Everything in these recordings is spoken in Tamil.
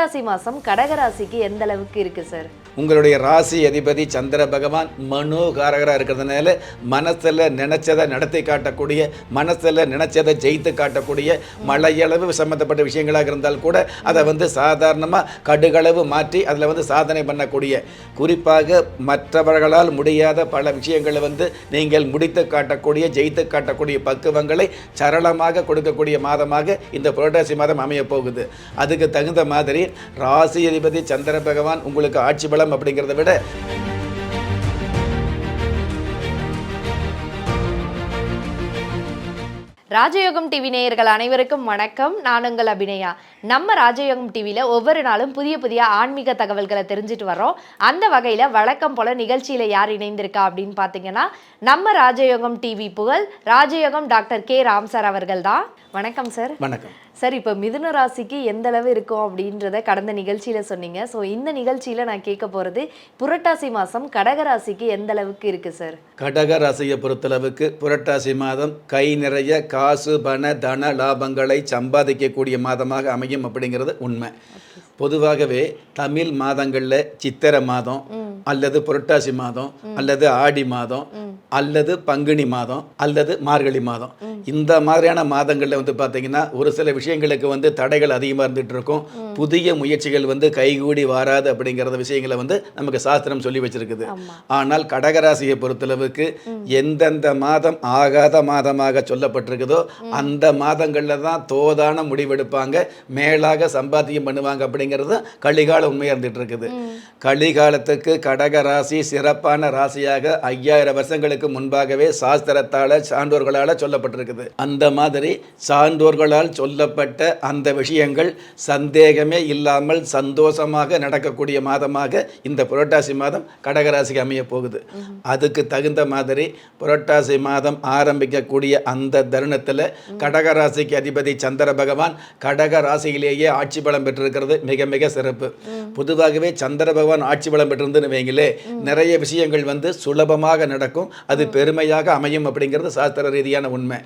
புரட்டாசி மாசம் கடகராசிக்கு எந்த அளவுக்கு இருக்கு சார் உங்களுடைய ராசி அதிபதி சந்திர பகவான் மனோகாரகராக இருக்கிறதுனால மனசில் நினச்சதை நடத்தி காட்டக்கூடிய மனசில் நினச்சதை ஜெயித்து காட்டக்கூடிய மழையளவு சம்மந்தப்பட்ட விஷயங்களாக இருந்தால் கூட அதை வந்து சாதாரணமாக கடுகளவு மாற்றி அதில் வந்து சாதனை பண்ணக்கூடிய. குறிப்பாக மற்றவர்களால் முடியாத பல விஷயங்களை வந்து நீங்கள் முடித்து காட்டக்கூடிய ஜெயித்து காட்டக்கூடிய பக்குவங்களை சரளமாக கொடுக்கக்கூடிய மாதமாக இந்த புரட்டாசி மாதம் அமையப் போகுது. அதுக்கு தகுந்த மாதிரி ராசி அதிபதி சந்திர பகவான் உங்களுக்கு ஆட்சி பலம் அப்படிங்கிறத விட ராஜயோகம் டிவி நேயர்கள் அனைவருக்கும் வணக்கம். நான் உங்கள் அபிநயா. நம்ம ராஜயோகம் டிவியில் ஒவ்வொரு நாளும் புதிய புதிய ஆன்மீக தகவல்களை தெரிஞ்சுட்டு வரோம் அந்த வகையில் வழக்கம் போல நிகழ்ச்சியில் யார் இணைந்திருக்கா அப்படின்னு பார்த்தீங்கன்னா நம்ம ராஜயோகம் டிவி புகழ் ராஜயோகம் டாக்டர் கே ராம்சார் அவர்கள் தான். வணக்கம் சார். வணக்கம். சார் இப்போ மிதுன ராசிக்கு எந்த அளவு இருக்கும் அப்படின்றத கடந்த நிகழ்ச்சியில் சொன்னீங்க. ஸோ இந்த நிகழ்ச்சியில் நான் கேட்க போகிறது புரட்டாசி மாதம் கடகராசிக்கு எந்த அளவுக்கு இருக்குது சார்? கடக ராசியை பொறுத்தளவுக்கு புரட்டாசி மாதம் கை நிறைய காசு பண தன லாபங்களை சம்பாதிக்கக்கூடிய மாதமாக அமையும் அப்படிங்கிறது உண்மை. பொதுவாகவே தமிழ் மாதங்களில் சித்திரை மாதம் அல்லது புரட்டாசி மாதம் அல்லது ஆடி மாதம் அல்லது பங்குனி மாதம் அல்லது மார்கழி மாதம். இந்த மாதிரியான மாதங்களில் வந்து பார்த்தீங்கன்னா ஒரு சில விஷயங்களுக்கு வந்து தடைகள் அதிகமாக இருந்துட்டு இருக்கும். புதிய முயற்சிகள் வந்து கைகூடி வராது அப்படிங்கிறத விஷயங்களை வந்து நமக்கு சாஸ்திரம் சொல்லி வச்சிருக்குது. ஆனால் கடகராசியை பொறுத்தளவுக்கு எந்தெந்த மாதம் ஆகாத மாதமாக சொல்லப்பட்டிருக்குதோ அந்த மாதங்களில் தான் தோதான முடிவெடுப்பாங்க. மேலாக சம்பாத்தியம் பண்ணுவாங்க அப்படிங்கிறது கலிகால உண்மையாக இருந்துட்டு இருக்குது. கலிகாலத்துக்கு கடக ராசி சிறப்பான ராசியாக ஐயாயிரம் வருஷங்களுக்கு முன்பாகவே சாஸ்திரத்தால் சான்றோர்களால் சொல்லப்பட்டிருக்குது. அந்த மாதிரி சான்றோர்களால் சொல்லப்பட்ட அந்த விஷயங்கள் சந்தேகமே இல்லாமல் சந்தோஷமாக நடக்கக்கூடிய மாதமாக இந்த புரட்டாசி மாதம் கடகராசிக்கு அமைய போகுது. அதுக்கு தகுந்த மாதிரி புரட்டாசி மாதம் ஆரம்பிக்கக்கூடிய அந்த தருணத்தில் கடகராசிக்கு அதிபதி சந்திர பகவான் கடக ராசியிலேயே ஆட்சி பலம் பெற்றிருக்கிறது. மிக மிக சிறப்பு. பொதுவாகவே சந்திர பகவான் ஆட்சி பலம் பெற்றிருந்துன்னு வைங்களே நிறைய விஷயங்கள் வந்து சுலபமாக நடக்கும். அது பெருமையாக அமையும் அப்படிங்கிறது சாஸ்திர ரீதியான உண்மை.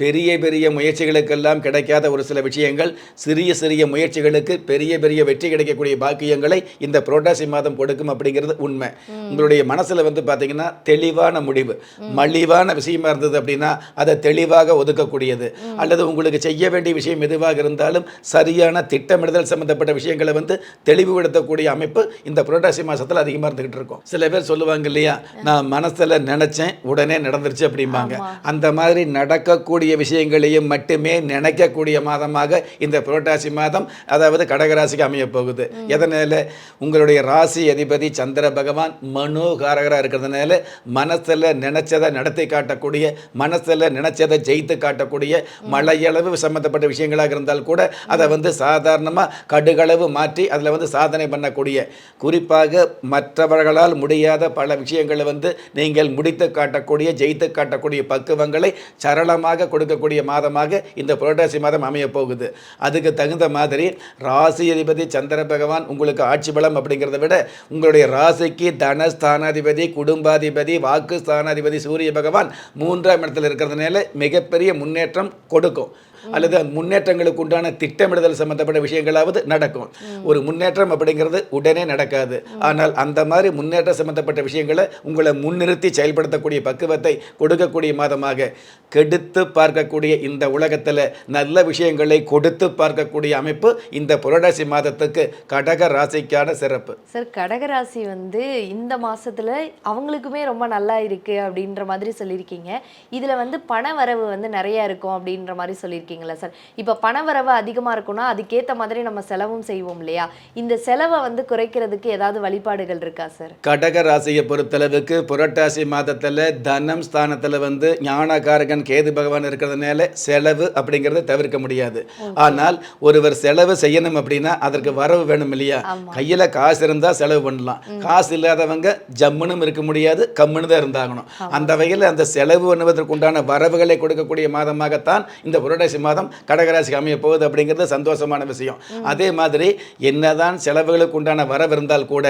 பெரிய பெரிய முயற்சிகளுக்கெல்லாம் கிடைக்காத ஒரு சில விஷயங்கள் சிறிய சிறிய முயற்சிகளுக்கு பெரிய பெரிய வெற்றி கிடைக்கக்கூடிய பாக்கியங்களை இந்த புரோட்டாசி மாதம் கொடுக்கும் அப்படிங்கிறது உண்மை. உங்களுடைய மனசில் வந்து பார்த்தீங்கன்னா தெளிவான முடிவு. மலிவான விஷயமா இருந்தது அப்படின்னா அதை தெளிவாக ஒதுக்கக்கூடியது. அல்லது உங்களுக்கு செய்ய வேண்டிய விஷயம் எதுவாக இருந்தாலும் சரியான திட்டமிடுதல் சம்பந்தப்பட்ட விஷயங்களை வந்து தெளிவுபடுத்தக்கூடிய அமைப்பு இந்த புரோட்டாசி மாதத்தில் அதிகமாக இருந்துகிட்டு இருக்கும். சில பேர் சொல்லுவாங்க இல்லையா நான் மனசில் நினச்சேன் உடனே நடந்துருச்சு அப்படிம்பாங்க. அந்த மாதிரி நடக்கக்கூடிய விஷயங்களையும் மட்டுமே நினைக்கக்கூடிய மாதமாக இந்த புரட்டாசி மாதம் அதாவது கடகராசிக்கு அமைய போகுது எதனால? உங்களுடைய ராசி அதிபதி சந்திர பகவான் மனோகாரகராக இருக்கிறதுனால மனசில் நினைச்சதை நடத்தி காட்டக்கூடிய மனசில் நினைச்சதை ஜெயித்து காட்டக்கூடிய மழையளவு சம்பந்தப்பட்ட விஷயங்களாக இருந்தால் கூட அதை வந்து சாதாரணமாக கடுகளவு மாற்றி அதில் வந்து சாதனை பண்ணக்கூடிய. குறிப்பாக மற்றவர்களால் முடியாத பல விஷயங்களை வந்து நீங்கள் முடித்து காட்டக்கூடிய ஜெயித்து காட்டக்கூடிய பக்குவங்களை சரளமாக கொடுக்கக்கூடிய மாதமாக இந்த புரட்டாசி மாதம் அமையப் போகுது. அதுக்கு தகுந்த மாதிரி ராசி அதிபதி சந்திர பகவான் உங்களுக்கு ஆட்சி பலம் அப்படிங்கிறத விட உங்களுடைய ராசிக்கு தனஸ்தானாதிபதி குடும்பாதிபதி வாக்கு ஸ்தானாதிபதி சூரிய பகவான் மூன்றாம் இடத்தில் இருக்கிறதுனால மிகப்பெரிய முன்னேற்றம் கொடுக்கும். அல்லது அந்த முன்னேற்றங்களுக்கு உண்டான திட்டமிடுதல் சம்பந்தப்பட்ட விஷயங்களாவது நடக்கும். ஒரு முன்னேற்றம் அப்படிங்கிறது உடனே நடக்காது. ஆனால் அந்த மாதிரி முன்னேற்றம் சம்பந்தப்பட்ட விஷயங்களை உங்களை முன்னிறுத்தி செயல்படுத்தக்கூடிய பக்குவத்தை கொடுக்கக்கூடிய மாதமாக கெடுத்து பார்க்கக்கூடிய இந்த உலகத்தில் நல்ல விஷயங்களை கொடுத்து பார்க்கக்கூடிய அமைப்பு இந்த புரட்டாசி மாதத்துக்கு கடக ராசிக்கான சிறப்பு. சார் கடகராசி வந்து இந்த மாசத்துல அவங்களுக்குமே ரொம்ப நல்லா இருக்கு அப்படின்ற மாதிரி சொல்லியிருக்கீங்க. இதுல வந்து பண வரவு வந்து நிறைய இருக்கும் அப்படின்ற மாதிரி சொல்லியிருக்கீங்களா சார். இப்போ பண வரவு அதிகமா இருக்கும்னா அதுக்கேத்த மாதிரி நம்ம செலவும் செய்வோம் இல்லையா? இந்த செலவை வந்து குறைக்கிறதுக்கு ஏதாவது வழிபாடுகள் இருக்கா சார்? கடக ராசியை பொறுத்தளவுக்கு புரட்டாசி மாதத்தில் தனம் ஸ்தானத்தில் வந்து ஞானகாரகன் கேது பகவான் இருக்கிறதுனால செலவு அப்படிங்கிறத தவிர்க்க முடியாது. ஆனால் ஒருவர் செலவு செய்யணும் அப்படின்னா அதற்கு வரவு வேணும் இல்லையா? கையில் காசு இருந்தால் செலவு பண்ணலாம். காசு இல்லாதவங்க ஜம்முனும் இருக்க முடியாது கம்முன்னு தான் இருந்தாகணும். அந்த வகையில் அந்த செலவு பண்ணுவதற்கு உண்டான வரவுகளை கொடுக்கக்கூடிய மாதமாகத்தான் இந்த புரட்டாசி மாதம் கடகராசிக்கு அமைய போகுது அப்படிங்கிறது சந்தோஷமான விஷயம். அதே மாதிரி என்னதான் செலவுகளுக்கு உண்டான வரவு இருந்தால் கூட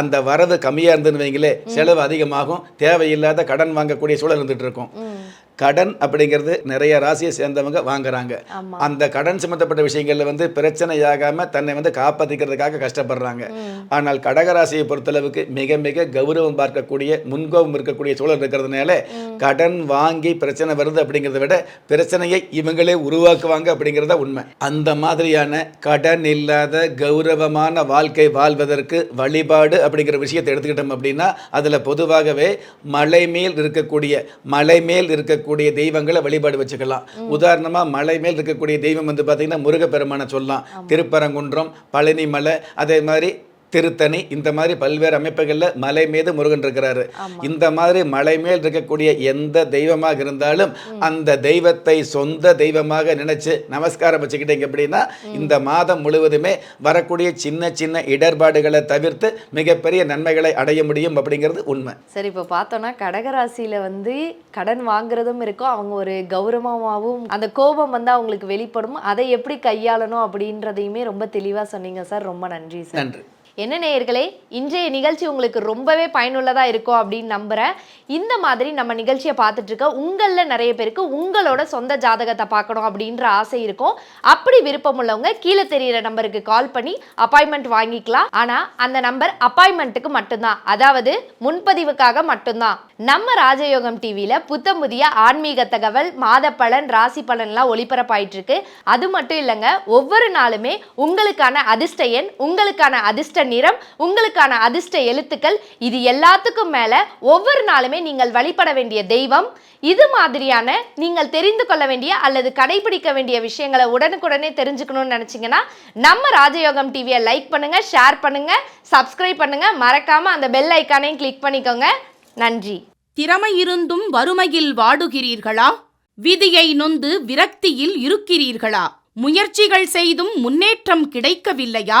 அந்த வரவு கம்மியாக இருந்ததுன்னு வைங்களே செலவு அதிகமாகும் தேவையில்லாத கடன் வாங்கக்கூடிய சூழல் இருந்துட்டு இருக்கும். கடன் அப்படிங்கிறது நிறைய ராசியை சேர்ந்தவங்க வாங்குறாங்க. அந்த கடன் சம்பந்தப்பட்ட விஷயங்கள்ல வந்து பிரச்சனையாகாம தன்னை வந்து காப்பாத்திக்கிறதுக்காக கஷ்டப்படுறாங்க. ஆனால் கடகராசியை பொறுத்தளவுக்கு மிக மிக கௌரவம் பார்க்கக்கூடிய முன்கோபம் இருக்கக்கூடிய சூழல் இருக்கிறதுனால கடன் வாங்கி பிரச்சனை வருது அப்படிங்கிறத விட பிரச்சனையை இவங்களே உருவாக்குவாங்க அப்படிங்கிறத உண்மை. அந்த மாதிரியான கடன் இல்லாத கௌரவமான வாழ்க்கை வாழ்வதற்கு வழிபாடு அப்படிங்கிற விஷயத்தை எடுத்துக்கிட்டோம் அப்படின்னா அதில் பொதுவாகவே மலை மேல் இருக்கக்கூடிய மலை மேல் இருக்கக்கூடிய தெய்வங்களை வழிபாடு வச்சுக்கலாம். உதாரணமா மலை மேல் இருக்கக்கூடிய தெய்வம் வந்து பார்த்தீங்கன்னா முருகப்பெருமானை சொல்லலாம். திருப்பரங்குன்றம் பழனி மலை அதே மாதிரி திருத்தணி இந்த மாதிரி பல்வேறு அமைப்புகளில் மலை மீது முருகன் இருக்கிறாரு. இந்த மாதிரி மலை மேல் இருக்கக்கூடிய எந்த தெய்வமாக இருந்தாலும் அந்த தெய்வத்தை சொந்த தெய்வமாக நினைச்சு நமஸ்காரம் வச்சுக்கிட்டீங்க அப்படின்னா இந்த மாதம் முழுவதுமே வரக்கூடிய சின்ன சின்ன இடர்பாடுகளை தவிர்த்து மிகப்பெரிய நன்மைகளை அடைய முடியும் அப்படிங்கிறது உண்மை. சரி இப்போ பார்த்தோம்னா கடகராசியில வந்து கடன் வாங்குறதும் இருக்கும். அவங்க ஒரு கௌரவமாகவும் அந்த கோபம் வந்து அவங்களுக்கு வெளிப்படும். அதை எப்படி கையாளணும் அப்படின்றதையுமே ரொம்ப தெளிவா சொன்னீங்க சார். ரொம்ப நன்றி சார். நன்றி. என்ன நேயர்களே இன்றைய நிகழ்ச்சி உங்களுக்கு ரொம்பவே பயனுள்ளதாக இருக்கும் அப்படின்னு நம்புகிறேன் இந்த மாதிரி நம்ம நிகழ்ச்சியை பார்த்துட்ருக்க உங்களில் நிறைய பேருக்கு உங்களோட சொந்த ஜாதகத்தை பார்க்கணும் அப்படின்ற ஆசை இருக்கும். அப்படி விருப்பம் உள்ளவங்க கீழே தெரியிற நம்பருக்கு கால் பண்ணி அப்பாயின்மெண்ட் வாங்கிக்கலாம். ஆனால் அந்த நம்பர் அப்பாயின்மெண்ட்டுக்கு மட்டும்தான். அதாவது முன்பதிவுக்காக மட்டும்தான். நம்ம ராஜயோகம் டிவியில் புத்தம் புதிய ஆன்மீக தகவல் மாத பலன் ராசி பலன்லாம் ஒளிபரப்பாயிட்டு இருக்கு. அது மட்டும் இல்லைங்க ஒவ்வொரு நாளுமே உங்களுக்கான அதிர்ஷ்ட எண் உங்களுக்கான அதிர்ஷ்ட நிறம் உங்களுக்கான அதிர்ஷ்ட எழுத்துக்கள் இது எல்லாத்துக்கும் மேல ஒவ்வொரு நாளுமே நீங்கள் வழிபட வேண்டிய தெய்வம். இது மாதிரியான நீங்கள் தெரிந்து கொள்ள வேண்டிய அல்லது கடைபிடிக்க வேண்டிய விஷயங்களை உடனுக்குடனே தெரிஞ்சுக்கணும்னு நினைச்சீங்கன்னா நம்ம ராஜயோகம் டிவியை லைக் பண்ணுங்க ஷேர் பண்ணுங்க சப்ஸ்கிரைப் பண்ணுங்க. மறக்காம அந்த பெல் ஐக்கானையும் கிளிக் பண்ணிக்கோங்க. நன்றி. திறமை இருந்தும் வறுமையில் வாடுகிறீர்களா? விதியை நொந்து விரக்தியில் இருக்கிறீர்களா? முயற்சிகள் செய்தும் முன்னேற்றம் கிடைக்கவில்லையா?